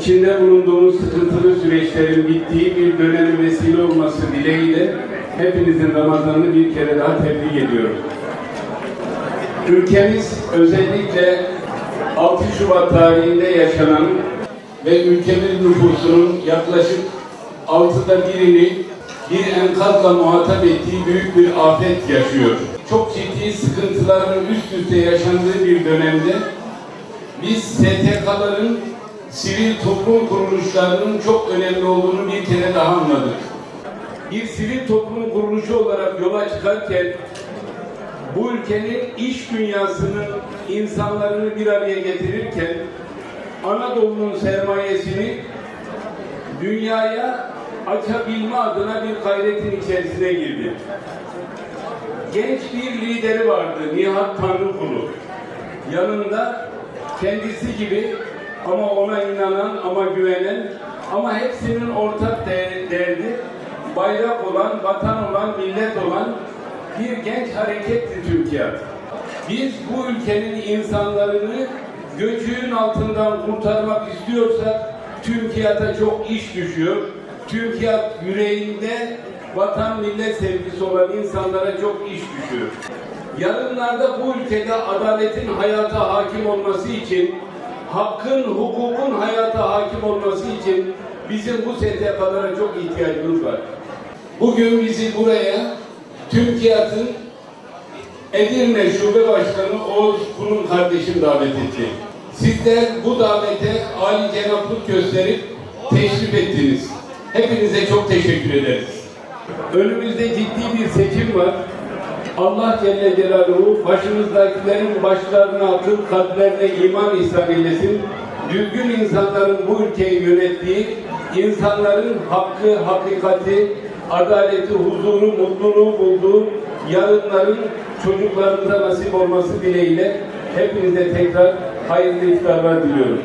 içinde bulunduğumuz sıkıntılı süreçlerin bittiği bir dönemi vesile olması dileğiyle hepinizin Ramazan'ını bir kere daha tebrik ediyorum. Ülkemiz özellikle 6 Şubat tarihinde yaşanan ve ülkemiz nüfusunun yaklaşık altıda birini bir enkazla muhatap ettiği büyük bir afet yaşıyor. Çok ciddi sıkıntıların üst üste yaşandığı bir dönemde biz STK'ların sivil toplum kuruluşlarının çok önemli olduğunu bir kere daha anladık. Bir sivil toplum kuruluşu olarak yola çıkarken bu ülkenin iş dünyasının insanlarını bir araya getirirken Anadolu'nun sermayesini dünyaya açabilme adına bir gayretin içerisine girdi. Genç bir lideri vardı Nihat Tanrıkulu. Yanında kendisi gibi ama ona inanan ama güvenen ama hepsinin ortak de- derdi bayrak olan, vatan olan, millet olan bir genç hareketti Türkiye. Biz bu ülkenin insanlarını göçüğün altından kurtarmak istiyorsak TÜRKİAD'a çok iş düşüyor. TÜRKİAD yüreğinde vatan millet sevgisi olan insanlara çok iş düşüyor. Yarınlarda bu ülkede adaletin hayata hakim olması için, hakkın, hukukun hayata hakim olması için bizim bu STK'lara çok ihtiyacımız var. Bugün bizi buraya TÜRKİAD'ın Edirne Şube Başkanı Oğuz Kurum kardeşim davet etti. Sizler bu davete âli cenaplık gösterip teşrif ettiniz. Hepinize çok teşekkür ederiz. Önümüzde ciddi bir seçim var. Allah Celle Celaluhu başımızdakilerin başlarına akıl, kalplerine iman ihsan eylesin. Düzgün insanların bu ülkeyi yönettiği, insanların hakkı, hakikati, adaleti, huzuru, mutluluğu bulduğu yarınların çocuklarımıza nasip olması dileğiyle hepinize tekrar hayırlı iftarlar diliyorum.